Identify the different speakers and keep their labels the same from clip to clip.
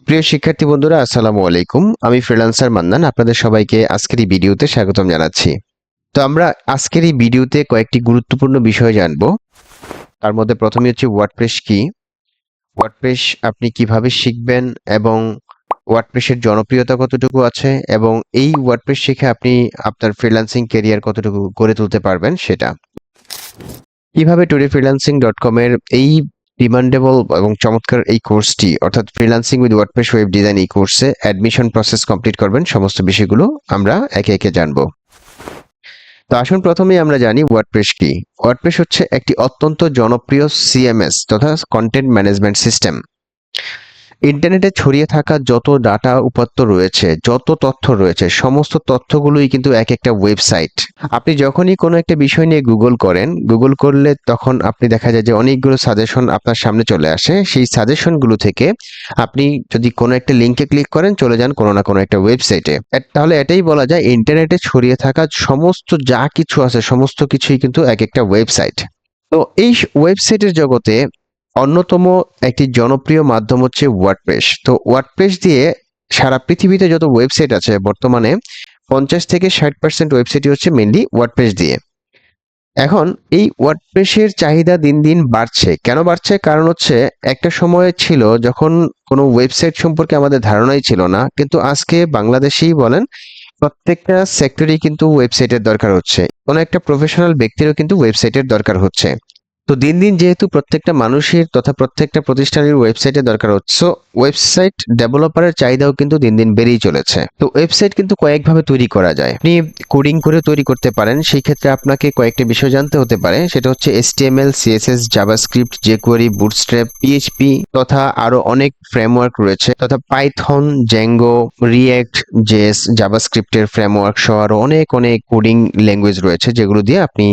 Speaker 1: প্রিয় শিক্ষার্থী বন্ধুরা, আসসালামু আলাইকুম। আমি ফ্রিল্যান্সার মান্নান, আপনাদের সবাইকে আজকের এই ভিডিওতে স্বাগতম জানাচ্ছি। তো আমরা আজকের এই ভিডিওতে কয়েকটি গুরুত্বপূর্ণ বিষয় জানব। তার মধ্যে প্রথমে হচ্ছে ওয়ার্ডপ্রেস কি? ওয়ার্ডপ্রেস আপনি কীভাবে শিখবেন এবং ওয়ার্ডপ্রেসের জনপ্রিয়তা কতটুকু আছে এবং এই ওয়ার্ডপ্রেস শিখে আপনি আপনার ফ্রিল্যান্সিং ক্যারিয়ার কতটুকু গড়ে তুলতে পারবেন সেটা। কীভাবে টুডে ফ্রিল্যান্সিং ডট কমের এই ডিমান্ডেবল এবং চমৎকার এই কোর্সটি অর্থাৎ freelancing with WordPress web design এই কোর্সে অ্যাডমিশন প্রসেস কমপ্লিট করবেন, সমস্ত বিষয়গুলো আমরা একে একে জানব। তো আসুন প্রথমেই আমরা জানি ওয়ার্ডপ্রেস কি। ওয়ার্ডপ্রেস হচ্ছে একটি অত্যন্ত জনপ্রিয় সিএমএস তথা কন্টেন্ট ম্যানেজমেন্ট সিস্টেম ইন্টারনেটে ছড়িয়ে থাকা যত ডাটা উপাত্ত রয়েছে, যত তথ্য রয়েছে, সমস্ত তথ্যগুলোই কিন্তু এক একটা ওয়েবসাইট। আপনি যখনই কোনো একটা বিষয় নিয়ে গুগল করেন, গুগল করলে তখন আপনি দেখা যায় যে অনেকগুলো সাজেশন আপনার সামনে চলে আসে। সেই সাজেশনগুলো থেকে আপনি যদি কোনো একটা লিঙ্কে ক্লিক করেন, চলে যান কোনো না কোনো একটা ওয়েবসাইটে। তাহলে এটাই বলা যায় ইন্টারনেটে ছড়িয়ে থাকা সমস্ত যা কিছু আছে, সমস্ত কিছুই কিন্তু এক একটা ওয়েবসাইট। তো এই ওয়েবসাইটের জগতে অন্যতম একটি জনপ্রিয় মাধ্যম হচ্ছে ওয়ার্ডপ্রেস তো ওয়ার্ডপ্রেস দিয়ে সারা পৃথিবীতে যত ওয়েবসাইট আছে বর্তমানে পঞ্চাশ থেকে ষাট পার্সেন্ট ওয়েবসাইটই হচ্ছে মেনলি ওয়ার্ডপ্রেস দিয়ে। এখন এই ওয়ার্ডপ্রেসের চাহিদা দিন দিন বাড়ছে। কেন বাড়ছে? কারণ হচ্ছে একটা সময় ছিল যখন কোনো ওয়েবসাইট সম্পর্কে আমাদের ধারণাই ছিল না। কিন্তু আজকে বাংলাদেশেই বলেন, প্রত্যেকটা সেক্টরেই কিন্তু ওয়েবসাইটের দরকার হচ্ছে। কোনো একটা প্রফেশনাল ব্যক্তিরও কিন্তু ওয়েবসাইটের দরকার হচ্ছে। তো দিন দিন যেহেতু প্রত্যেকটা মানুষের তথা প্রত্যেকটা প্রতিষ্ঠানের ওয়েবসাইটের দরকার হচ্ছে ওয়েবসাইট ডেভেলপারের চাহিদাও কিন্তু দিন দিন বেড়েই চলেছে। তো ওয়েবসাইট কিন্তু কয়েকভাবে তৈরি করা যায়। আপনি কোডিং করে তৈরি করতে পারেন, সেই ক্ষেত্রে আপনাকে কয়েকটি বিষয় জানতে হতে পারে, সেটা হচ্ছে HTML CSS JavaScript jQuery Bootstrap PHP তথা আরও অনেক ফ্রেমওয়ার্ক রয়েছে, তথা পাইথন জেঙ্গো রিয়েক্ট জেস জাভাস্ক্রিপ্টের ফ্রেমওয়ার্ক সহ আরও অনেক অনেক কোডিং ল্যাঙ্গুয়েজ রয়েছে, যেগুলো দিয়ে আপনি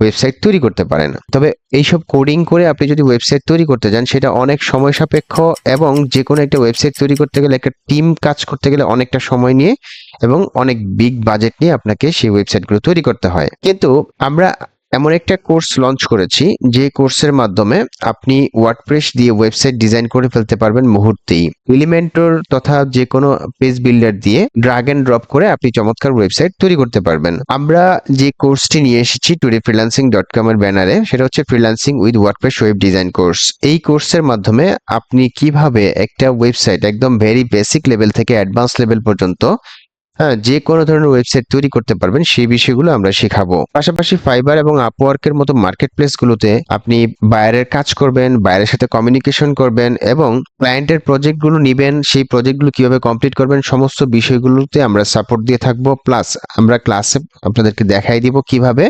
Speaker 1: ওয়েবসাইট তৈরি করতে পারেন। তবে এইসব কোডিং করে আপনি যদি ওয়েবসাইট তৈরি করতে যান, সেটা অনেক সময় সাপেক্ষ এবং যে কোনো একটা ওয়েবসাইট তৈরি করতে গেলে, একটা টিম কাজ করতে গেলে অনেকটা সময় নিয়ে এবং অনেক বিগ বাজেট নিয়ে আপনাকে সেই ওয়েবসাইটগুলো তৈরি করতে হয়। কিন্তু আমরা এমন একটা কোর্স লঞ্চ করেছি, যে কোর্সের মাধ্যমে আপনি ওয়ার্ডপ্রেস দিয়ে ওয়েবসাইট ডিজাইন করে ফেলতে পারবেন মুহূর্তেই। এলিমেন্টর তথা যে কোনো পেজ বিল্ডার দিয়ে ড্রাগ এন্ড ড্রপ করে আপনি চমৎকার ওয়েবসাইট তৈরি করতে পারবেন। আমরা যে কোর্সটি নিয়ে এসেছি টুডে ফ্রিল্যান্সিং ডট কম এর ব্যানারে, সেটা হচ্ছে freelancing with WordPress web design course এই কোর্সের মাধ্যমে আপনি কীভাবে একটা ওয়েবসাইট একদম ভেরি বেসিক লেভেল থেকে অ্যাডভান্স লেভেল পর্যন্ত হ্যাঁ যে কোনো ধরনের ওয়েবসাইট তৈরি করতে পারবেন, সেই বিষয়গুলো আমরা শেখাবো। পাশাপাশি ফাইবার এবং আপওয়ার্কের মতো মার্কেট প্লেসগুলোতে আপনি বাইরের কাজ করবেন বাইরের সাথে কমিউনিকেশন করবেন এবং ক্লায়েন্টের প্রজেক্টগুলো নিবেন, সেই প্রজেক্টগুলো কীভাবে কমপ্লিট করবেন, সমস্ত বিষয়গুলোতে আমরা সাপোর্ট দিয়ে থাকব। প্লাস আমরা ক্লাসে আপনাদেরকে দেখাই দিব কীভাবে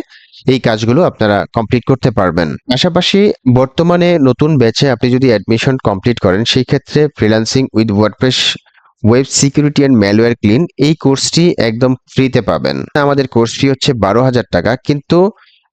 Speaker 1: এই কাজগুলো আপনারা কমপ্লিট করতে পারবেন। পাশাপাশি বর্তমানে নতুন ব্যাচে আপনি যদি অ্যাডমিশন কমপ্লিট করেন, সেই ক্ষেত্রে freelancing with WordPress web security and malware clean এই কোর্সটি একদম ফ্রিতে পাবেন। আমাদের কোর্স ফি হচ্ছে বারো হাজার টাকা, কিন্তু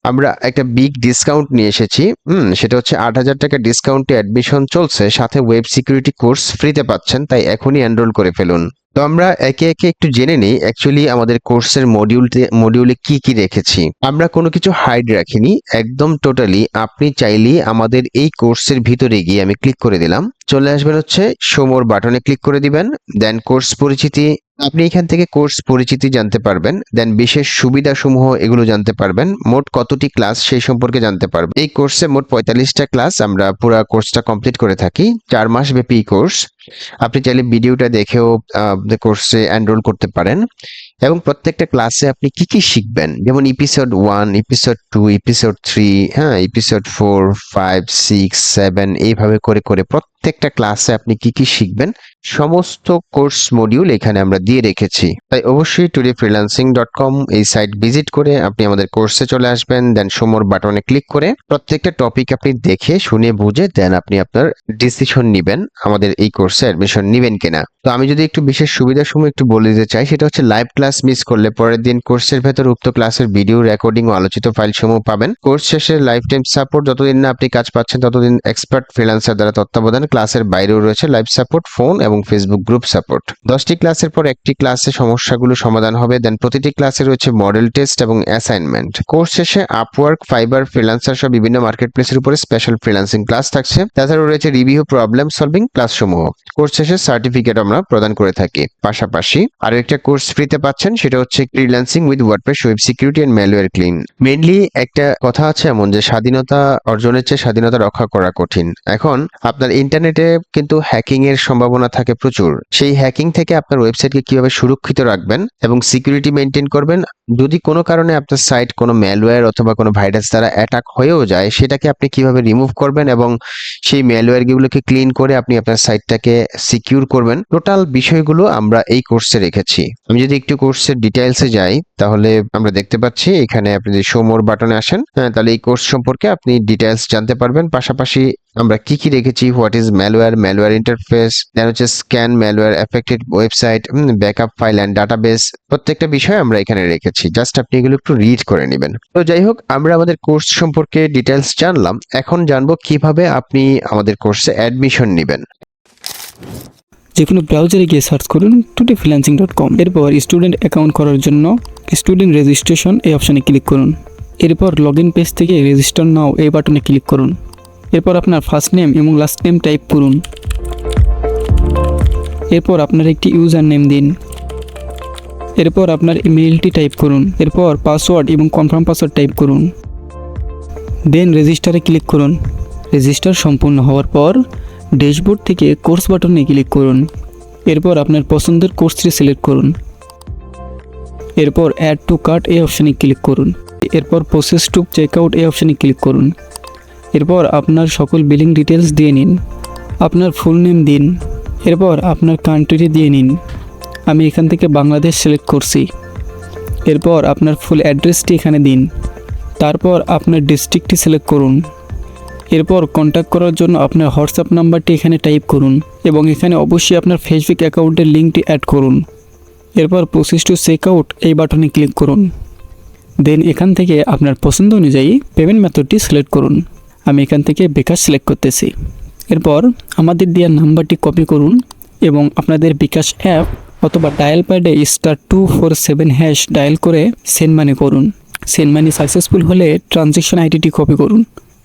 Speaker 1: আমরা একটা বিগ ডিসকাউন্ট নিয়ে এসেছি। হুম, সেটা হচ্ছে আট হাজার টাকা ডিসকাউন্টে অ্যাডমিশন চলছে, সাথে ওয়েব সিকিউরিটি কোর্স ফ্রিতে পাচ্ছেন, তাই এখনই এনরোল করে ফেলুন। তো আমরা একে একে একটু জেনে নিই অ্যাকচুয়ালি আমাদের কোর্সের মডিউলতে মডিউলে কি কি রেখেছি। আমরা কোনো কিছু হাইড রাখিনি, একদম টোটালি আপনি চাইলেই আমাদের এই কোর্সের ভিতরে গিয়ে আমি ক্লিক করে দিলাম। চলে আসবেন হচ্ছে সোমোর বাটনে ক্লিক করে দিবেন দেন কোর্স পরিচিতি আপনি এখান থেকে কোর্স পরিচিতি জানতে পারবেন দেন বিশেষ সুবিধাসমূহ এগুলো জানতে পারবেন, মোট কতটি ক্লাস সেই সম্পর্কে জানতে পারবেন। এই কোর্সে মোট পঁয়তাল্লিশটা ক্লাস আমরা পুরো কোর্সটা কমপ্লিট করে থাকি, চার মাস ব্যাপী কোর্স আপনি চাইলে ভিডিওটা দেখেও কোর্সে এনরোল করতে পারেন। এবং প্রত্যেকটা ক্লাসে আপনি কি কি শিখবেন? যেমন episode one episode two episode three হ্যাঁ episode four five six seven এইভাবে করে করে প্রত্যেকটা ক্লাসে আপনি কি কি শিখবেন? সমস্ত কোর্স মডিউল এখানে আমরা দিয়ে রেখেছি। তাই অবশ্যই টুডে ফ্রিল্যান্সিং ডট কম এই সাইট ভিজিট করে আপনি আমাদের কোর্সে চলে আসবেন দেন সোমর বাটনে ক্লিক করে প্রত্যেকটা টপিক আপনি দেখে, শুনে, বুঝে দেন আপনি আপনার ডিসিশন নিবেন, আমাদের এই কোর্সে অ্যাডমিশন নিবেন কিনা। তো আমি যদি একটু বিশেষ সুবিধাসমূহ একটু বলে দিতে চাই, সেটা হচ্ছে লাইভ ক্লাস ক্লাস মিস করলে পরের দিন কোর্সের ভেতর উক্ত ক্লাসের ভিডিও রেকর্ডিং ও আলোচিত ফাইল সমূহ পাবেন। কোর্স শেষে লাইফ টাইম সাপোর্ট যতদিন না আপনি কাজ পাচ্ছেন, ততদিন এক্সপার্ট ফ্রিল্যান্সার দ্বারা তত্ত্বাবধান ক্লাসের বাইরেও রয়েছে লাইভ সাপোর্ট ফোন এবং ফেসবুক গ্রুপ সাপোর্ট দশটি ক্লাসের পর একটি ক্লাসে সমস্যাগুলো সমাধান হবে দেন প্রতিটি ক্লাসে রয়েছে মডেল টেস্ট এবং অ্যাসাইনমেন্ট কোর্স শেষে আপওয়ার্ক ফাইবার ফ্রিল্যান্সার সহ বিভিন্ন মার্কেট প্লেসের উপরে স্পেশাল ফ্রিল্যান্সিং ক্লাস থাকছে। তাছাড়াও রয়েছে রিভিউ প্রবলেম সলভিং ক্লাস সমূহ কোর্স শেষে সার্টিফিকেট আমরা প্রদান করে থাকি। পাশাপাশি আরও একটা কোর্স ফ্রিতে পাচ্ছেন সেটা হচ্ছে freelancing with WordPress web security and malware clean mainly একটা কথা আছে এমন যে স্বাধীনতা অর্জনের চেয়ে স্বাধীনতা রক্ষা করা কঠিন। এখন আপনার ইন্টারনেটে কিন্তু হ্যাকিং এর সম্ভাবনা থাকে প্রচুর। সেই হ্যাকিং থেকে আপনার ওয়েবসাইটকে কীভাবে সুরক্ষিত রাখবেন এবং সিকিউরিটি মেনটেন করবেন, যদি কোনো কারণে আপনার সাইট কোনো ম্যালওয়্যার অথবা কোনো ভাইরাস দ্বারা অ্যাটাক হয়েও যায়, সেটাকে আপনি কীভাবে রিমুভ করবেন এবং সেই ম্যালওয়্যার গুলোকে ক্লিন করে আপনি আপনার সাইটটাকে সিকিউর করবেন টোটাল বিষয়গুলো আমরা এই কোর্সে রেখেছি। আমি যদি একটু কোর্সের ডিটেইলসে যাই তাহলে আমরা দেখতে পাচ্ছি এখানে আপনি যদি শো মোর বাটনে আসেন হ্যাঁ, তাহলে এই কোর্স সম্পর্কে আপনি ডিটেইলস জানতে পারবেন। পাশাপাশি আমরা কি কি রেখেছি what is malware malware interface then হচ্ছে scan malware affected website backup file and database প্রত্যেকটা বিষয় আমরা এখানে রেখেছি। জাস্ট আপনি এগুলো একটু রিড করে নেবেন। তো যাই হোক আমরা আমাদের কোর্স সম্পর্কে ডিটেইলস জানলাম। এখন জানব কীভাবে আপনি আমাদের কোর্সে অ্যাডমিশন নেবেন।
Speaker 2: যে কোনো ব্রাউজারে গিয়ে সার্চ করুন টুটি ফ্রিল্যান্সিং ডট কম এরপর স্টুডেন্ট অ্যাকাউন্ট করার জন্য স্টুডেন্ট রেজিস্ট্রেশন এই অপশানে ক্লিক করুন। এরপর লগ ইন পেজ থেকে রেজিস্টার নাও এই বাটনে ক্লিক করুন। এরপর আপনার ফার্স্ট নেম এবং লাস্ট নেম টাইপ করুন। এরপর আপনার একটি ইউজার নেম দিন। এরপর আপনার ইমেইলটি টাইপ করুন। এরপর পাসওয়ার্ড এবং কনফার্ম পাসওয়ার্ড টাইপ করুন। দেন রেজিস্টারে ক্লিক করুন। রেজিস্টার সম্পূর্ণ হওয়ার পর ড্যাশবোর্ড থেকে কোর্স বাটনে ক্লিক করুন। এরপর আপনার পছন্দের কোর্সটি সিলেক্ট করুন। এরপর অ্যাড টু কার্ট এই অপশানে ক্লিক করুন। এরপর প্রসেস টু চেক আউট এই অপশানে ক্লিক করুন। এরপর আপনার সকল বিলিং ডিটেলস দিয়ে নিন। আপনার ফুল নেম দিন। এরপর আপনার কান্ট্রিটি দিয়ে নিন। আমি এখান থেকে বাংলাদেশ সিলেক্ট করছি। এরপর আপনার ফুল অ্যাড্রেসটি এখানে দিন। তারপর আপনার ডিস্ট্রিক্টটি সিলেক্ট করুন। এরপর কন্ট্যাক্ট করার জন্য আপনার হোয়াটসঅ্যাপ নাম্বারটি এখানে টাইপ করুন এবং এখানে অবশ্যই আপনার ফেসবুক অ্যাকাউন্টের লিঙ্কটি অ্যাড করুন। এরপর প্রসেস টু চেক আউট এই বাটনে ক্লিক করুন। দেন এখান থেকে আপনার পছন্দ অনুযায়ী পেমেন্ট মেথডটি সিলেক্ট করুন। আমি এখান থেকে বিকাশ সিলেক্ট করতেছি। এরপর আমাদের দেওয়া নাম্বারটি কপি করুন এবং আপনাদের বিকাশ অ্যাপ অথবা ডায়াল প্যাডে star two four seven hash dial করে সেন্ড মানি করুন। সেন্ড মানি সাকসেসফুল হলে ট্রানজেকশন আইডিটি কপি করুন।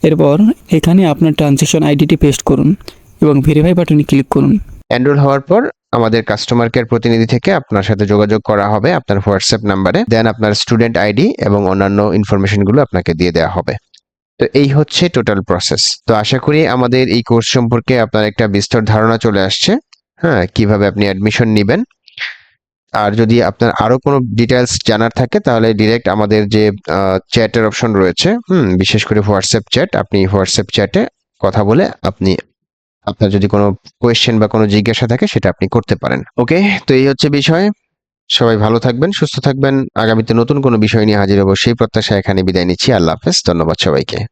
Speaker 2: এরপর এখানে আপনার ট্রানজেকশন আইডিটি পেস্ট করুন এবং ভেরিফাই বাটনে ক্লিক করুন।
Speaker 1: এনরোল হওয়ার পর আমাদের কাস্টমার কেয়ার প্রতিনিধি থেকে আপনার সাথে যোগাযোগ করা হবে আপনার হোয়াটসঅ্যাপ নাম্বারে দেন আপনার স্টুডেন্ট আইডি এবং অন্যান্য ইনফরমেশনগুলো আপনাকে দিয়ে দেওয়া হবে। তো এই হচ্ছে টোটাল প্রসেস তো আশা করি আমাদের এই কোর্স সম্পর্কে আপনার একটা বিস্তর ধারণা চলে আসছে। হ্যাঁ কীভাবে আপনি অ্যাডমিশন নেবেন আর যদি আপনার আরও কোনো ডিটেলস জানার থাকে, তাহলে ডিরেক্ট আমাদের যে চ্যাটের অপশন রয়েছে, হুম, বিশেষ করে হোয়াটসঅ্যাপ চ্যাট আপনি হোয়াটসঅ্যাপ চ্যাটে কথা বলে আপনি, আপনার যদি কোনো কোয়েশ্চেন বা কোনো জিজ্ঞাসা থাকে, সেটা আপনি করতে পারেন। ওকে তো এই হচ্ছে বিষয়। সবাই ভালো থাকবেন, সুস্থ থাকবেন। আগামীতে নতুন কোনো বিষয় নিয়ে হাজির হব, সেই প্রত্যাশা এখানে বিদায় নিচ্ছি। আল্লাহ হাফেজ, ধন্যবাদ সবাইকে।